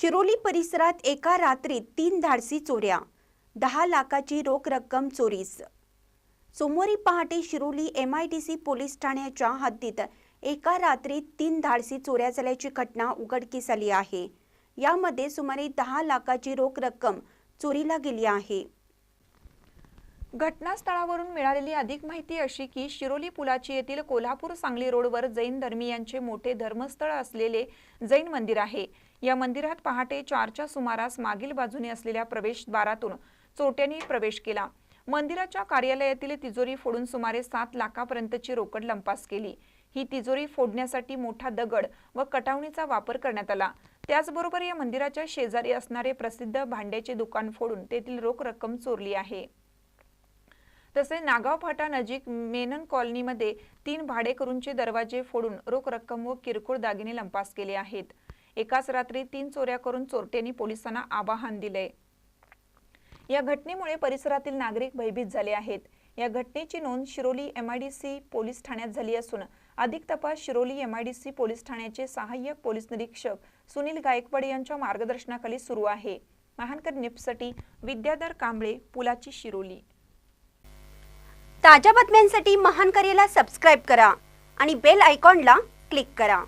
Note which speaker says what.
Speaker 1: शिरोली परिसरात एका रात्रीत तीन धाडसी चोऱ्या दहा लाखाची रोख रक्कम चोरीस. सोमवारी पहाटे Shiroli M I D C police ठाण्याच्या हद्दीत एका रात्रीत तीन धाडसी चोऱ्या झाल्याची घटना उघडकीस आली आहे. यामध्ये सुमारे दहा लाखाची रोख रक्कम चोरीला गेली आहे.
Speaker 2: घटनास्थळावरून मिळालेली अधिक माहिती अशी की शिरोली पुलाची येथील कोल्हापूर सांगली रोडवर जैन धर्मीयांचे मोठे धर्मस्थळ असलेले जैन मंदिर आहे. या मंदिरात पहाटे चारच्या सुमारास मागील बाजूने असलेल्या प्रवेशद्वारातून चोरट्यांनी प्रवेश केला. मंदिराच्या कार्यालयातील तिजोरी फोडून सुमारे सात लाखापर्यंतची रोकड लंपास केली. ही तिजोरी फोडण्यासाठी मोठा दगड व कटावणीचा वापर करण्यात आला. त्याचबरोबर या मंदिराच्या शेजारी असणारे प्रसिद्ध भांड्याचे दुकान फोडून तेथील रोख रक्कम चोरली आहे. तसे नागाव फाटा नजीक मेनन कॉलनीमध्ये तीन भाडेकरूंचे दरवाजे फोडून रोख रक्कम व किरकोळ दागिने लंपास केले आहेत. एकाच रात्री तीन चोऱ्या करून चोरट्यांनी पोलिसांना आवाहन दिले या घटनेमुळे परिसरातील नागरिक भयभीत झाले आहेत. या घटनेची नोंद शिरोली एमआयडीसी पोलीस ठाण्यात झाली असून अधिक तपास शिरोली एमआयडीसी पोलीस ठाण्याचे सहाय्यक पोलीस निरीक्षक सुनील गायकवाड यांच्या मार्गदर्शनाखाली सुरू आहे. महानकर निपसाठी विद्याधर कांबळे पुलाची शिरोली.
Speaker 1: ताज्या बातम्यांसाठी महानकरेला सबस्क्राईब करा आणि बेल आयकॉनला क्लिक करा.